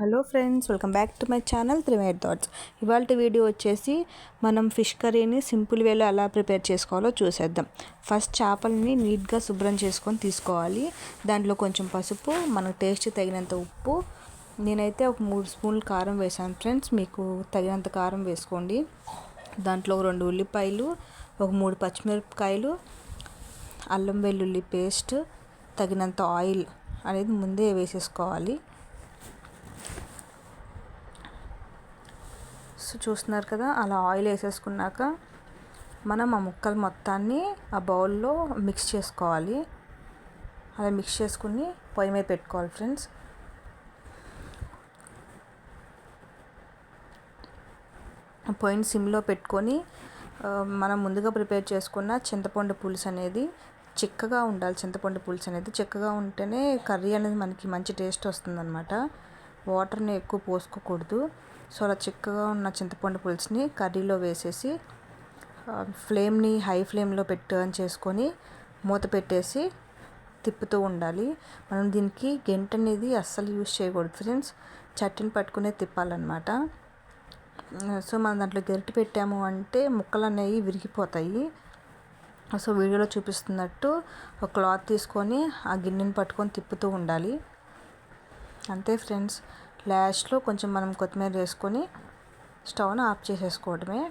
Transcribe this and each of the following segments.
Hello friends welcome back to my channel త్రివేర్ thoughts ఇవాళ video వచ్చేసి మనం ఫిష్ కర్రీని సింపుల్ వేలో ఎలా ప్రిపేర్ చేసుకోవాలో చూసేద్దాం. ఫస్ట్ చేపలని నీట్గా శుభ్రం చేసుకొని తీసుకోవాలి. దాంట్లో కొంచెం పసుపు మనకు టేస్ట్ తగినంత ఉప్పు. నేనైతే ఒక మూడు స్పూన్లు కారం వేసాను ఫ్రెండ్స్ మీకు తగినంత కారం వేసుకోండి. దాంట్లో రెండు ఉల్లిపాయలు ఒక మూడు పచ్చిమిరపకాయలు అల్లం వెల్లుల్లి పేస్ట్ తగినంత ఆయిల్ అనేది ముందే వేసేసుకోవాలి. సో చూస్తున్నారు కదా అలా ఆయిల్ వేసేసుకున్నాక మనం ఆ ముక్కలు మొత్తాన్ని ఆ బౌల్లో మిక్స్ చేసుకోవాలి. అలా మిక్స్ చేసుకుని పొయ్యి మీద పెట్టుకోవాలి ఫ్రెండ్స్. పొయ్యిని సిమ్లో పెట్టుకొని మనం ముందుగా ప్రిపేర్ చేసుకున్న చింతపండు పులుసు అనేది చిక్కగా ఉండాలి. చింతపండు పులుసు అనేది చిక్కగా ఉంటేనే కర్రీ అనేది మనకి మంచి టేస్ట్ వస్తుందన్నమాట. వాటర్ని ఎక్కువ పోసుకోకూడదు. సో అలా చిక్కగా ఉన్న చింతపండు పులుసుని కర్రీలో వేసేసి ఫ్లేమ్ని హై ఫ్లేమ్లో పెట్టి చేసుకొని మూత పెట్టేసి తిప్పుతూ ఉండాలి. మనం దీనికి గెంట అనేది అస్సలు యూజ్ చేయకూడదు ఫ్రెండ్స్. చట్టిని పట్టుకునే తిప్పాలన్నమాట. సో మనం దాంట్లో గరిటె పెట్టాము అంటే ముక్కలు అనేవి విరిగిపోతాయి. సో వీడియోలో చూపిస్తున్నట్టు ఒక క్లాత్ తీసుకొని ఆ గిన్నెని పట్టుకొని తిప్పుతూ ఉండాలి. అంతే ఫ్రెండ్స్. లాస్ట్లో కొంచెం మనం కొత్తిమీర వేసుకొని స్టవ్ను ఆఫ్ చేసేసుకోవడమే.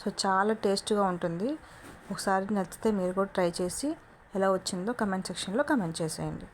సో చాలా టేస్ట్గా ఉంటుంది. ఒకసారి నచ్చితే మీరు కూడా ట్రై చేసి ఎలా వచ్చిందో కమెంట్ సెక్షన్లో కమెంట్ చేసేయండి.